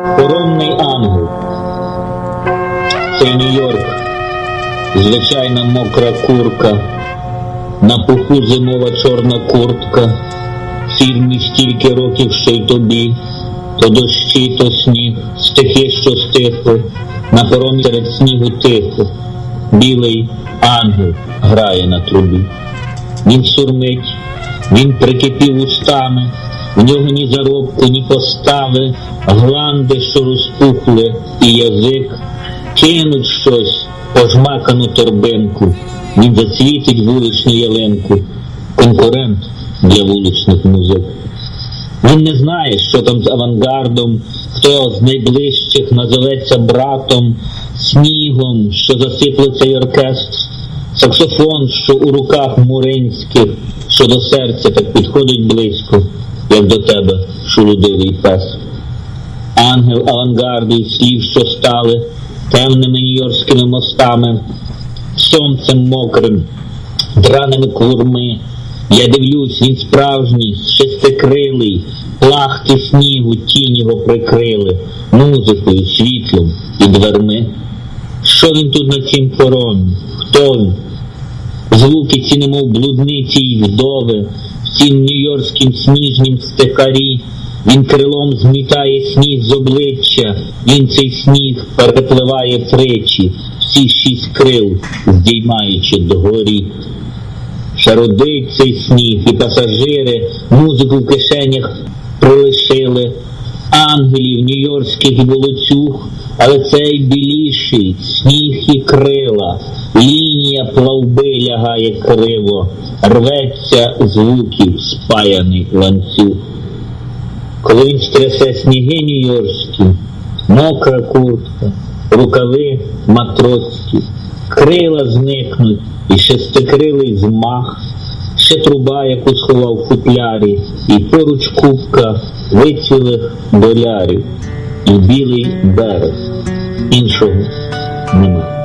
Коронний ангел. Це Нью-Йорк, звичайна мокра курка, на пуху зимова чорна куртка, фільмі стільки років ще й тобі, то дощі, то сніг, стихи, що стихли, на хороні серед снігу тихо, білий ангел грає на трубі. Він сурмить, він прикипів устами в нього ні заробку, ні постави, гланди, що розпухли, і язик, кинуть щось, пожмакану торбинку, він засвітить вуличну ялинку, конкурент для вуличних музик. Він не знає, що там з авангардом, хто з найближчих назоветься братом, снігом, що засипле цей оркестр, саксофон, що у руках муринських, що до серця так підходить близько, як до тебе, шулудивий пес. Ангел авангарду і слів, що стали темними нью-йоркськими мостами, сонцем мокрим, драними курми. Я дивлюсь, він справжній, шестикрилий, плахти снігу тінь його прикрили, музикою, світлом і дверми. Що він тут на цім поромі? Хто він? Звуки ці немов блудниці й вдови, в цім нью-йоркськім сніжнім стихарі. Він крилом змітає сніг з обличчя, він цей сніг перепливає тричі, всі шість крил, здіймаючи догорі. Шародить цей сніг, і пасажири музику в кишенях прилишили, ангелів нью-йоркських і волоцюг, але цей біліший, сніг і крила, лінія плавби лягає криво, рветься звуків спаяний ланцюг. Коли він стрясе сніги нью-йоркські, мокра куртка, рукави матросські, крила зникнуть і шестикрилий змах, ще труба, яку сховав в футлярі, і поруч купка вицілих долярів, і білий берег. Іншого нема.